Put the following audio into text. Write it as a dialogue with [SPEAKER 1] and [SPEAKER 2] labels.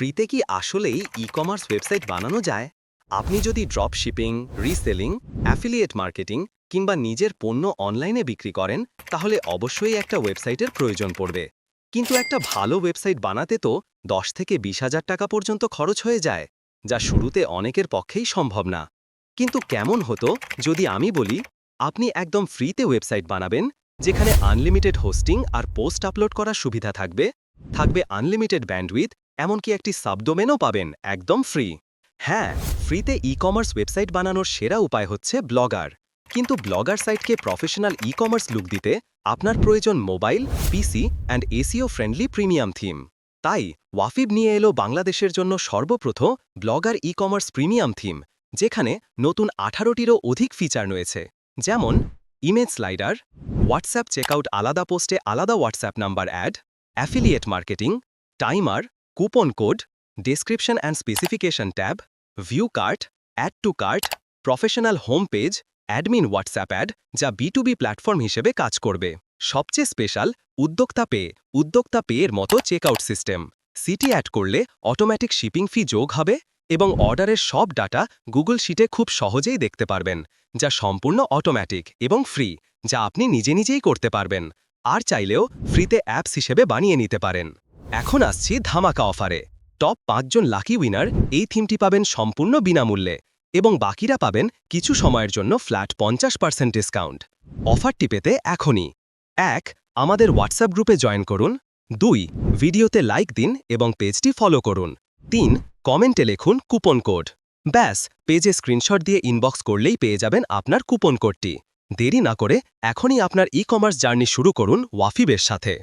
[SPEAKER 1] ফ্রিতে কি আসলেই ই কমার্স ওয়েবসাইট বানানো যায়? আপনি যদি drop shipping reselling affiliate marketing কিংবা নিজের পণ্য অনলাইনে বিক্রি করেন, তাহলে অবশ্যই একটা ওয়েবসাইটের প্রয়োজন পড়বে। কিন্তু একটা ভালো ওয়েবসাইট বানাতে তো দশ থেকে বিশ হাজার টাকা পর্যন্ত খরচ হয়ে যায়, যা শুরুতে অনেকের পক্ষেই সম্ভব না। কিন্তু কেমন হতো যদি আমি বলি, আপনি একদম ফ্রিতে ওয়েবসাইট বানাবেন, যেখানে আনলিমিটেড হোস্টিং আর পোস্ট আপলোড করার সুবিধা থাকবে থাকবে আনলিমিটেড ব্যান্ডউইথ এমনকি একটি সাবডোমেনও পাবেন, একদম ফ্রি। হ্যাঁ ফ্রিতে ই কমার্স ওয়েবসাইট বানানোর সেরা উপায় হচ্ছে ব্লগার। কিন্তু ব্লগার সাইটকে প্রফেশনাল ই কমার্স লুক দিতে আপনার প্রয়োজন mobile PC and SEO friendly premium theme তাই ওয়াফিব নিয়ে এলো বাংলাদেশের জন্য সর্বপ্রথম blogger e commerce premium theme যেখানে নতুন আঠারোটিরও অধিক ফিচার রয়েছে। যেমন ইমেজ স্লাইডার হোয়াটসঅ্যাপ চেকআউট আলাদা পোস্টে আলাদা WhatsApp number add affiliate marketing timer coupon code description and specification tab view cart add to cart professional home page admin WhatsApp add যা B to B platform হিসেবে কাজ করবে। সবচেয়ে special উদ্যোক্তা pay উদ্যোক্তা পে এর মতো চেকআউট সিস্টেম সিটি অ্যাড করলে অটোমেটিক শিপিং ফি যোগ হবে এবং অর্ডারের সব ডাটা গুগল শিটে খুব সহজেই দেখতে পারবেন, যা সম্পূর্ণ অটোমেটিক এবং ফ্রি যা আপনি নিজে নিজেই করতে পারবেন। আর চাইলেও ফ্রিতে অ্যাপস হিসেবে বানিয়ে নিতে পারেন। এখন আসছি ধামাকা অফারে। টপ পাঁচজন লাকি উইনার এই থিমটি পাবেন সম্পূর্ণ বিনামূল্যে এবং বাকিরা পাবেন কিছু সময়ের জন্য ফ্ল্যাট পঞ্চাশ পার্সেন্ট ডিসকাউন্ট। অফারটি পেতে এখনই। এক, আমাদের হোয়াটসঅ্যাপ গ্রুপে জয়েন করুন। দুই, ভিডিওতে লাইক দিন এবং পেজটি ফলো করুন। তিন, কমেন্টে লিখুন কুপন কোড। ব্যাস, পেজে স্ক্রিনশট দিয়ে ইনবক্স করলেই পেয়ে যাবেন আপনার কুপন কোডটি। দেরি না করে এখনই আপনার ই কমার্স জার্নি শুরু করুন ওয়াফিবের সাথে।